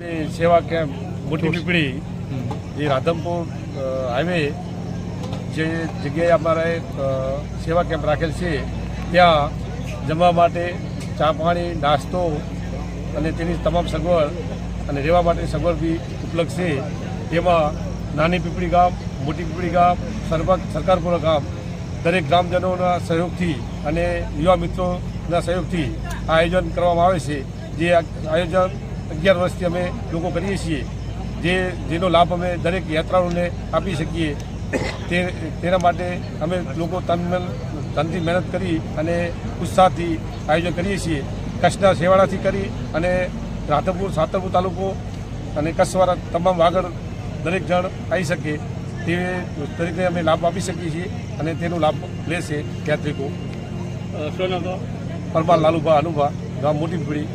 એ સેવા કેમ્પ મોટી પીપળી જે રાધમપુર હાઈવે જે જગ્યાએ અમારે સેવા કેમ્પ રાખેલ છે ત્યાં જમવા માટે ચા પાણી નાસ્તો અને તેની તમામ સગવડ અને રહેવા માટેની સગવડ બી ઉપલબ્ધ છે. તેમાં નાની પીપળી ગામ મોટી પીપળી ગામ સરબત સરકારપુરા ગામ દરેક ગ્રામજનોના સહયોગથી અને યુવા મિત્રોના સહયોગથી આ આયોજન કરવામાં આવે છે. જે આયોજન અગિયાર વર્ષથી અમે લોકો કરીએ છીએ. જે જેનો લાભ અમે દરેક યાત્રાળુને આપી શકીએ. તે તેના માટે અમે લોકો તન તનથી મહેનત કરી અને ઉત્સાહથી આયોજન કરીએ છીએ. કચ્છના છેવાડાથી કરી અને રાધનપુર સાતરપુર તાલુકો અને કચ્છવાળા તમામ આગળ દરેક જણ આવી શકે તે તરીકે અમે લાભ આપી શકીએ છીએ અને તેનો લાભ લેશે યાત્રિકો. પરમાર લાલુભા અનુભા ગામ મોટી પીપળી